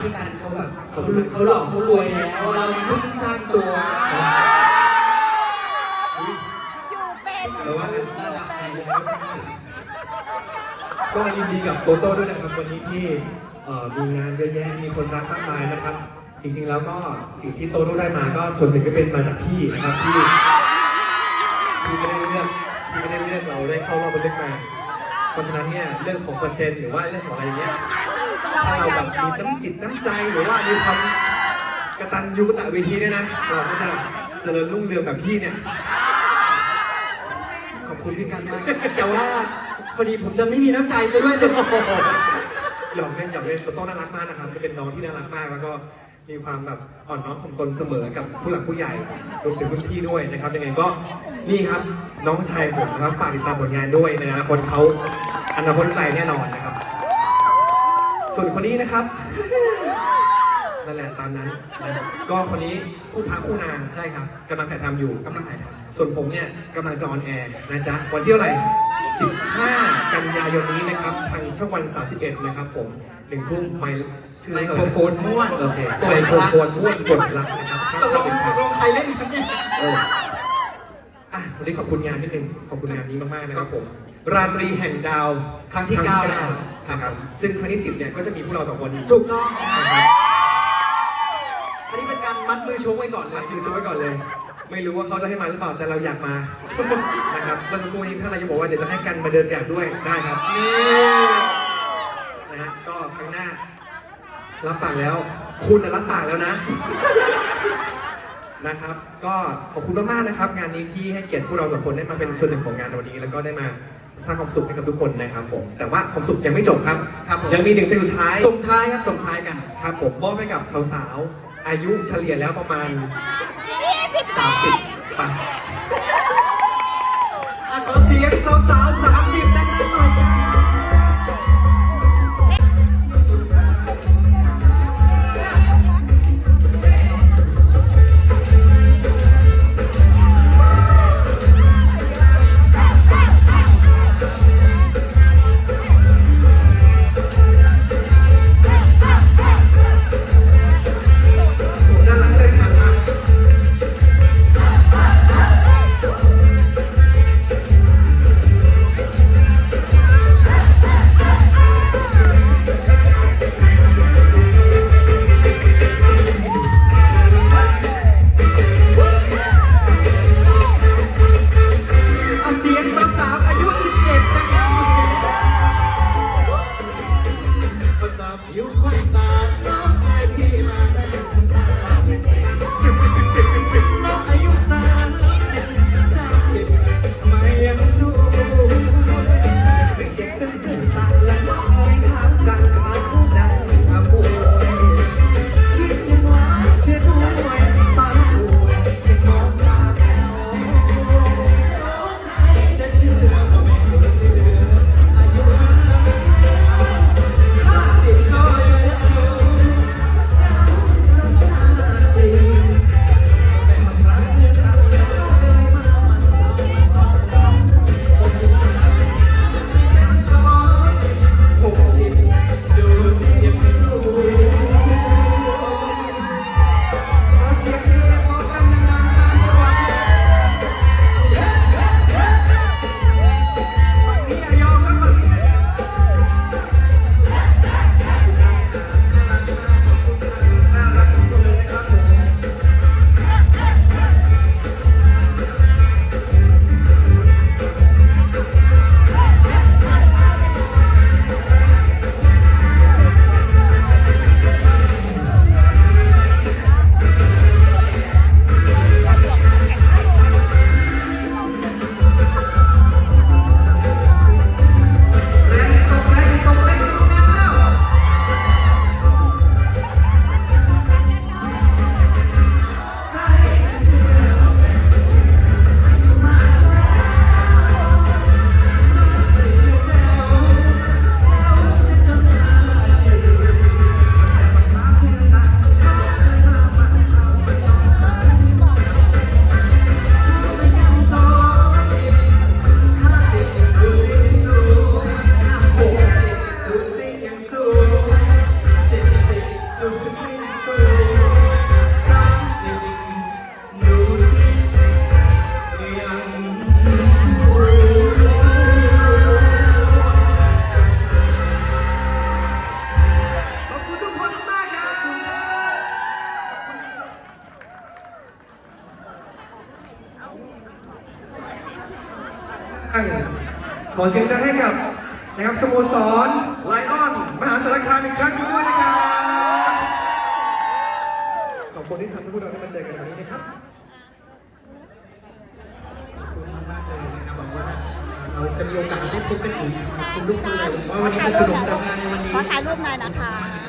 พี่การเขาแบบเขาเขาหลอกเขารวยแล้วเราเพิ่งสร้างตัวอยู่เป็นแต่ว่าน่ารักไปเลยก็ยินดีกับโตโต้ด้วยนะครับวันนี้ที่เอ่อมีงานเยอะแยะมีคนรักมากมายนะครับ จริงๆแล้วก็สิ่งที่โตโต้ได้มาก็ส่วนหนึ่งก็เป็นมาจากพี่นะครับที่ที่ไม่ได้เลือกที่ไม่ได้เลือกเราได้เข้ารอบเลึกมาเพราะฉะนั้นเนี่ยเรื่องของเปอร์เซ็นต์หรือว่าเรื่องของอะไรเงี้ย ถ้าเราใหญ่แบบรอมีเล็กน้ำจิตน้ำใจหรือว่ามีความกตัญญูกตเวทีเนี่ยนะ เราก็จะเจริญรุ่งเรืองแบบพี่เนี่ย ขอบคุณพี่การมากแต่ว่าพอดีผมจะไม่มีน้ำใจซะด้วยสิหยอกเล่นหยอกเล่นโตโต้น่ารักมากนะครับเป็นน้องที่น่ารักมากแล้วก็มีความแบบอ่อนน้อมถ่อมตนเสมอกับผู้หลักผู้ใหญ่รวมถึงรุ่นพี่ด้วยนะครับยังไงก็นี่ครับน้องชายผมนะครับฝากติดตามผลงานด้วยในอนาคตเขาอนาคตไกลแน่นอนนะครับ ส่วนคนนี้นะครับนั่นแหละตามนั้นนะก็คนนี้คู่พระคู่นางใช่ครับกำลังถ่ายทำอยู่กำลังถ่ายทส่วนผมเนี่ยกำลังจะออนแอร์นะจ๊ะวันที่เท่าไหร่ 15 กันยายนนี้นะครับ ทางช่องวัน 31 นะครับผมหนึ่งทุ่มไมค์ชื่อไมอะไรโครโฟนม่วนโอเคไมโครโฟนม่วนกดรักนะครับตกลงตกลงใครเล่นครับเนี่ยเอออะวันนี้ขอบคุณงานนิดนึงขอบคุณงานนี้มากๆนะครับผม ราตรีแห่งดาวครั้งที่เก้าแล้วนะครับ ซึ่งครั้งที่10เนี่ยก็จะมีพวกเราสองคนถูกต้องนะครับอันนี้เป็นการมัดมือชกไว้ก่อนเลรัยบอยู่ช่วยก่อนเลย ไม่รู้ว่าเขาจะให้มาหรือเปล่าแต่เราอยากมานะครับเมื่อสักครู่นี้ท่านนายกบอกว่าเดี๋ยวจะให้กันมาเดินแบบด้วยได้ครับนี่นะฮะก็ครั้งหน้า รับปากแล้ว คุณน่ะรับปากแล้วนะ นะครับ ก็ขอบคุณมากๆนะครับ งานนี้ที่ให้เกียรติพวกเราสองคนได้มาเป็นส่วนหนึ่งของงานวันนี้ แล้วก็ได้มา สร้างความสุขให้กับทุกคนนะครับผม แต่ว่าความสุขยังไม่จบครับ ครับผม ยังมีหนึ่งเพลงสุดท้าย ส่งท้ายครับส่งท้ายกัน ครับผมมอบให้กับสาวๆ อายุเฉลี่ยแล้วประมาณ 30ไปอะขอเสียงสาวๆสาม ขอเสียงดังให้กับนะครับสโมสรไลออนมหาสารคามอีกครั้งหนึ่งด้วยนะครับขอบคุณที่ทำให้พวกเราได้มาเจอกันวันนี้นะครับขอบคุณมากๆเลยนะครับหวังว่าเราจะมีโอกาสได้พบกันอีกขอบคุณทุกคนเลยว่าวันนี้จะสนุกกับงานในวันนี้ ขอถ่ายรูปหน่อยนะคะ